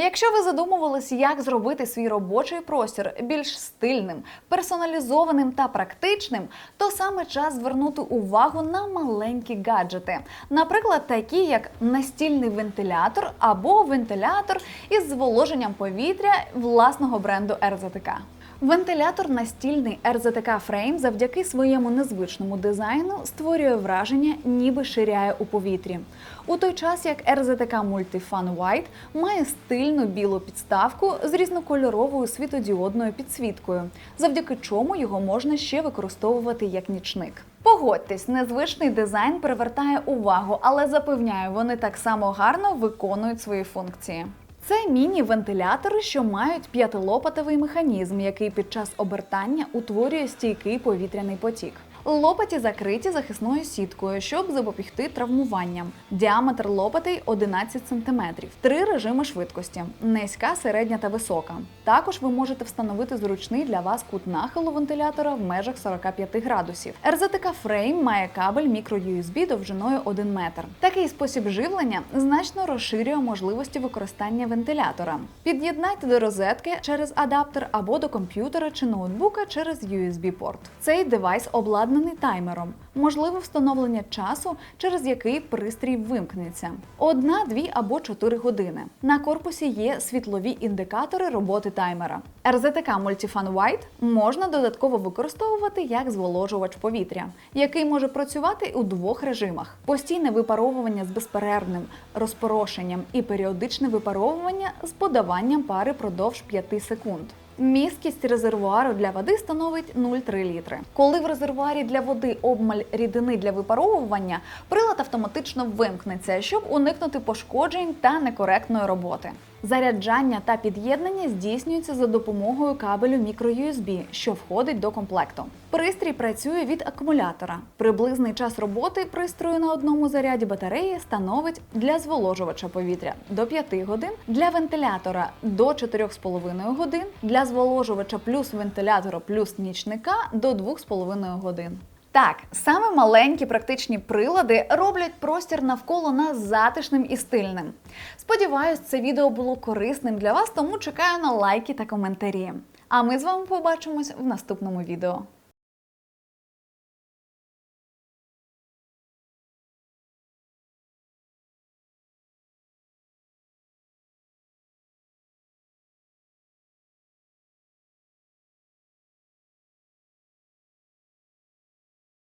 Якщо ви задумувались, як зробити свій робочий простір більш стильним, персоналізованим та практичним, то саме час звернути увагу на маленькі гаджети, наприклад, такі як настільний вентилятор або вентилятор із зволоженням повітря власного бренду РЗТК. Вентилятор настільний РЗТК Frame завдяки своєму незвичному дизайну створює враження, ніби ширяє у повітрі. У той час як РЗТК Multifun White має стильну білу підставку з різнокольоровою світодіодною підсвіткою, завдяки чому його можна ще використовувати як нічник. Погодьтесь, незвичний дизайн привертає увагу, але запевняю, вони так само гарно виконують свої функції. Це міні-вентилятори, що мають п'ятилопатовий механізм, який під час обертання утворює стійкий повітряний потік. Лопаті закриті захисною сіткою, щоб запобігти травмуванням. Діаметр лопатей 11 см. Три режими швидкості: низька, середня та висока. Також ви можете встановити зручний для вас кут нахилу вентилятора в межах 45 градусів. РЗТК Frame має кабель мікро-USB довжиною 1 метр. Такий спосіб живлення значно розширює можливості використання вентилятора. Під'єднайте до розетки через адаптер або до комп'ютера чи ноутбука через USB-порт. Цей девайс обладнаний таймером, можливе встановлення часу, через який пристрій вимкнеться. Одна, дві або чотири години. На корпусі є світлові індикатори роботи таймера. РЗТК Multifun White можна додатково використовувати як зволожувач повітря, який може працювати у двох режимах: постійне випаровування з безперервним розпорошенням і періодичне випаровування з подаванням пари продовж 5 секунд. Місткість резервуару для води становить 0,3 літри. Коли в резервуарі для води обмаль рідини для випаровування, прилад автоматично вимкнеться, щоб уникнути пошкоджень та некоректної роботи. Заряджання та під'єднання здійснюється за допомогою кабелю microUSB, що входить до комплекту. Пристрій працює від акумулятора. Приблизний час роботи пристрою на одному заряді батареї становить для зволожувача повітря до 5 годин, для вентилятора до 4,5 годин, для зволожувача плюс вентилятора плюс нічника до 2,5 годин. Так, саме маленькі практичні прилади роблять простір навколо нас затишним і стильним. Сподіваюсь, це відео було корисним для вас, тому чекаю на лайки та коментарі. А ми з вами побачимось в наступному відео.